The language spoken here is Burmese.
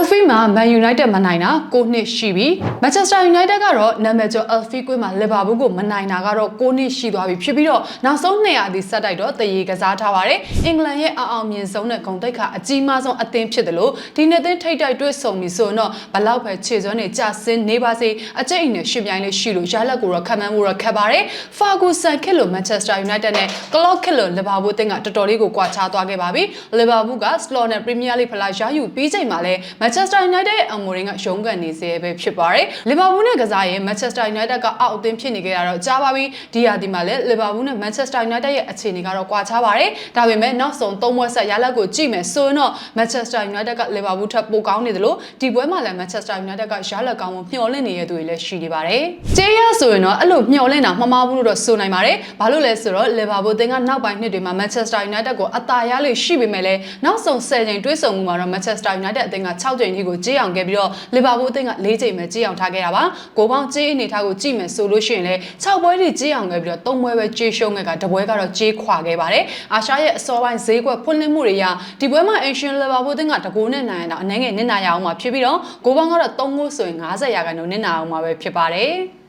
Elfie မှာ Man United မနိုင်တာ9နှစ်ရှိပြီ Manchester United ကတော့နာမည်ကျော် Elfie ကွင်းမှာ Liverpool ကိုမနိုင်တာကတော့9နှစ်ရှိသွားပြီဖြစ်ပြီးတော့နောက်ဆုံး200ဒီဆက်တိုက်တော့တရေကစားထားပါတယ်အင်္ဂလန်ရဲ့အအောင်မြင်ဆုံးတဲ့ဂုဏ်သိက္ခာအကြီးမားဆုံးအသင်းဖြစ်တယ်လို့ဒီနှစ်သင်းထိတ်တိုက်တွေ့ဆုံပြီဆိုရင်တော့ဘလောက်ပဲခြေစွမ်းနေကြဆင်းနေပါစေအကျိတ်အနဲ့ရှင်ပြိုင်လေးရှိလို့ရလက်ကိုတော့ခံမှန်းဖို့တော့ခက်ပါတယ် Ferguson ခစ်လို့ Manchester United နဲ့ Klopp ခစ်လို့ Liverpool တင်းကတော်တော်လေးကိုကွာခြားသွားခဲ့ပါပြီ Liverpool က Slow နဲ့ Premier League ဖလားရယူပြီးချိန်မှာလဲ Manchester United ရဲ့အမိုရင်းကရုန်းကန်နေစေပဲဖြစ်ပါတယ် Liverpool နဲ့ကစားရင် Manchester United ကအောက်အသင်းဖြစ်နေကြတာတော့ကြားပါပြီဒီဟာဒီမှာလဲ Liverpool နဲ့ Manchester United ရဲ့အခြေအနေကတော့ကွာခြားပါတယ်ဒါပေမဲ့နောက်ဆုံးသုံးပွဲဆက်ရလက်ကိုကြည့်မယ်ဆိုရင်တော့ Manchester United က Liverpool ထက်ပိုကောင်းနေတယ်လို့ဒီပွဲမှာလည်း Manchester United ကရလက်ကောင်းကိုမျှော်လင့်နေတဲ့သူတွေလည်းရှိနေပါတယ်ကျေးရဆိုရင်တော့အဲ့လိုမျှော်လင့်တာမမှားဘူးလို့တော့ဆိုနိုင်ပါတယ်ဘာလို့လဲဆိုတော့ Liverpool တင်ကနောက်ပိုင်းနှစ်တွေမှာ Manchester United ကိုအသာရလို့ရှိပေမဲ့လည်းနောက်ဆုံး10ချိန်တွဲဆုံမှုမှာတော့ Manchester United အသင်းက6ချိန်ကြီးကိုကြေးအောင်ခဲ့ပြီးတော့ Liverpool အသင်းက4ချိန်ပဲကြေးအောင်ထားခဲ့တာပါကိုပေါင်းကြေးအနေထားကိုကြည့်မယ်ဆိုလို့ရှိရင်လည်း6ပွဲထိကြေးအောင်ခဲ့ပြီးတော့3ပွဲပဲကြေးရှုံးခဲ့ကတပွဲကတော့ကြေးခွာခဲ့ပါတယ်အာရှရဲ့အစောပိုင်းဈေးကွက်ဖွင့်လှစ်မှုတွေရဒီပွဲမှာ Asian Liverpool အသင်းကတကိုးနဲ့နိုင်ရတာအနည်းငယ်နစ်နာရအောင်မှာဖြစ်ပြီးတော့ကိုပေါင်းကတော့3ဂိုးဆိုရင်90ရာခိုင်နှုန်းနစ်နာအောင်မှာပဲဖြစ်ပါတယ်